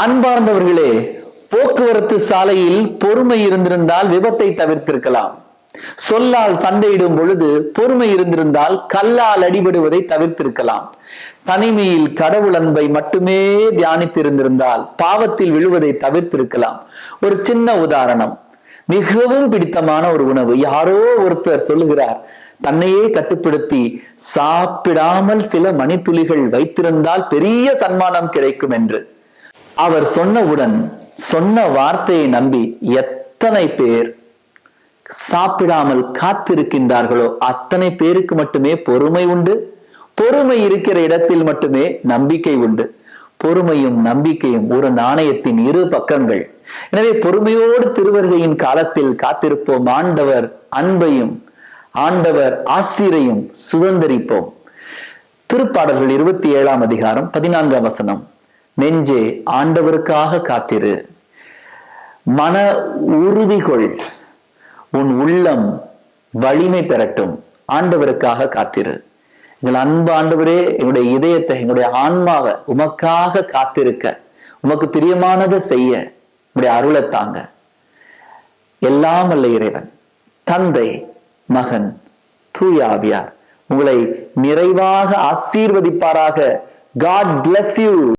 அன்பார்ந்தவர்களே போக்குவரத்து சாலையில் பொறுமை இருந்திருந்தால் விபத்தை தவிர்த்திருக்கலாம். சொல்லால் சண்டையிடும் பொழுது பொறுமை இருந்திருந்தால் கல்லால் அடிபடுவதை தவிர்த்திருக்கலாம். தனிமையில் கடவுள் அன்பை மட்டுமே தியானித்திருந்திருந்தால் பாவத்தில் விழுவதை தவிர்த்திருக்கலாம். ஒரு சின்ன உதாரணம். மிகவும் பிடித்தமான ஒரு உணவு. யாரோ ஒருத்தர் சொல்லுகிறார் தன்னையே கட்டுப்படுத்தி சாப்பிடாமல் சில மணித்துளிகள் வைத்திருந்தால் பெரிய சன்மானம் கிடைக்கும் என்று. அவர் சொன்னவுடன் சொன்ன வார்த்தையை நம்பி எத்தனை பேர் சாப்பிடாமல் காத்திருக்கின்றார்களோ அத்தனை பேருக்கு மட்டுமே பொறுமை உண்டு. பொறுமை இருக்கிற இடத்தில் மட்டுமே நம்பிக்கை உண்டு. பொறுமையும் நம்பிக்கையும் ஒரு நாணயத்தின் இரு பக்கங்கள். எனவே பொறுமையோடு திருவருகையின் காலத்தில் காத்திருப்போம். ஆண்டவர் அன்பையும் ஆண்டவர் ஆசிரையும் சுதந்திரிப்போம். திருப்பாடல்கள் இருபத்தி ஏழாம் அதிகாரம் பதினான்காம் வசனம். நெஞ்சே ஆண்டவருக்காக காத்திரு. மன உறுதி கொள் உன் உள்ளம் வலிமை பெறட்டும். ஆண்டவருக்காக காத்திரு. எங்கள் அன்பு ஆண்டவரே எங்களுடைய இதயத்தை எங்களுடைய ஆன்மாவை உமக்காக காத்திருக்க. உமக்கு பிரியமானதை செய்ய. உங்களுடைய அருளை தாங்க. எல்லாம் அல்ல இறைவன். தந்தை மகன் தூயாவியார் உங்களை நிறைவாக ஆசீர்வதிப்பாராக. God bless you